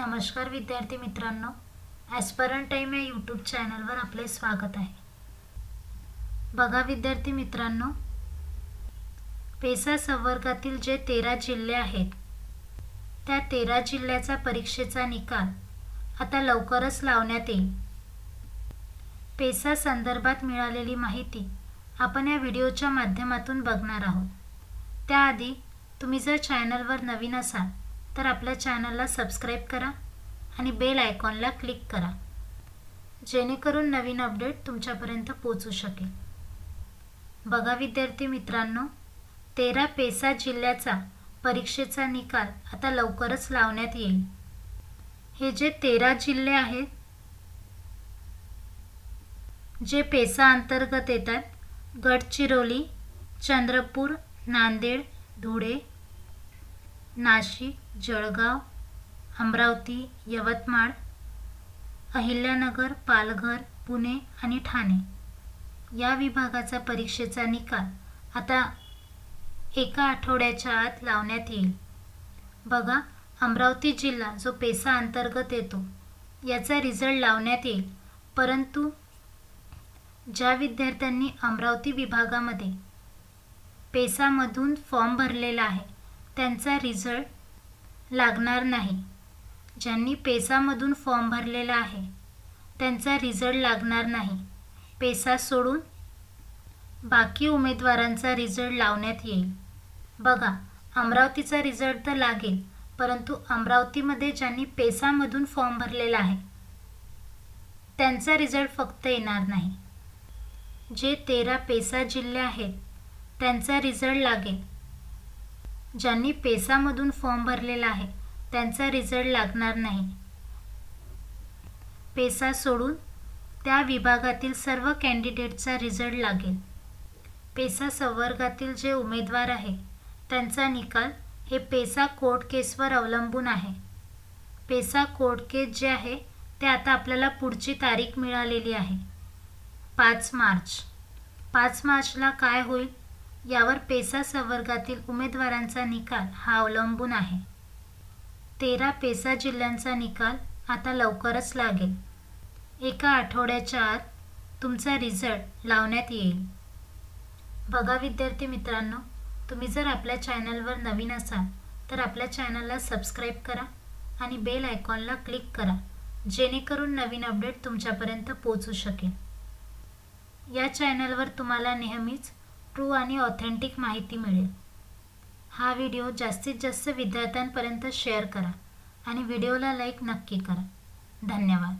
नमस्कार विद्यार्थी मित्रांनो ॲस्परंट टाईम या यूट्यूब चॅनलवर आपले स्वागत आहे. बघा विद्यार्थी मित्रांनो पेसा संवर्गातील जे तेरा जिल्हे आहेत त्या तेरा जिल्ह्याचा परीक्षेचा निकाल आता लवकरच लावण्यात येईल. पेसा संदर्भात मिळालेली माहिती आपण या व्हिडिओच्या माध्यमातून बघणार आहोत. त्याआधी तुम्ही जर चॅनलवर नवीन असाल तर आपल्या चॅनलला सबस्क्राईब करा आणि बेल आयकॉनला क्लिक करा जेणेकरून नवीन अपडेट तुमच्यापर्यंत पोचू शकेल. बघा विद्यार्थी मित्रांनो तेरा पेसा जिल्ह्याचा परीक्षेचा निकाल आता लवकरच लावण्यात येईल. हे जे तेरा जिल्हे आहेत जे पेसा अंतर्गत येतात गडचिरोली चंद्रपूर नांदेड धुळे नाशिक जळगाव अमरावती यवतमाळ अहिल्यानगर पालघर पुणे आणि ठाणे. या विभागाचा परीक्षेचा निकाल आता एका आठवड्याच्या आत लावण्यात येईल. बघा अमरावती जिल्हा जो पेसा अंतर्गत येतो याचा रिझल्ट लावण्यात येईल. परंतु ज्या विद्यार्थ्यांनी अमरावती विभागामध्ये पेसामधून फॉर्म भरलेला आहे त्यांचा रिझल्ट लागणार नाही. ज्यांनी पेसामधून फॉर्म भरलेला आहे त्यांचा रिझल्ट लागणार नाही. पेसा सोडून बाकी उमेदवारांचा रिझल्ट लावण्यात येईल. बघा अमरावतीचा रिझल्ट तर लागेल परंतु अमरावतीमध्ये ज्यांनी पेसामधून फॉर्म भरलेला आहे त्यांचा रिझल्ट फक्त येणार नाही. जे तेरा पेसा जिल्हे आहेत त्यांचा रिझल्ट लागेल. ज्यांनी पेसामधून फॉर्म भरलेला आहे त्यांचा रिझल्ट लागणार नाही. पेसा सोडून त्या विभागातील सर्व कॅन्डिडेटचा रिझल्ट लागेल. पेसा संवर्गातील जे उमेदवार आहे त्यांचा निकाल हे पेसा कोर्ट केसवर अवलंबून आहे. पेसा कोर्ट केस जे आहे ते आता आपल्याला पुढची तारीख मिळालेली आहे. पाच मार्च. पाच मार्चला काय होईल? यावर पेसा संवर्गातील उमेदवारांचा निकाल हा अवलंबून आहे. तेरा पेसा जिल्ह्यांचा निकाल आता लवकरच लागेल. एका आठवड्याच्या आत तुमचा रिझल्ट लावण्यात येईल. बघा विद्यार्थी मित्रांनो तुम्ही जर आपल्या चॅनलवर नवीन असाल तर आपल्या चॅनलला सबस्क्राईब करा आणि बेल आयकॉनला क्लिक करा जेणेकरून नवीन अपडेट तुमच्यापर्यंत पोचू शकेल. या चॅनलवर तुम्हाला नेहमीच ट्रू आणि ऑथेंटिक माहिती मिळेल. हा व्हिडिओ जास्तीत जास्त विद्यार्थ्यांपर्यंत शेअर करा आणि व्हिडिओला लाईक नक्की करा. धन्यवाद.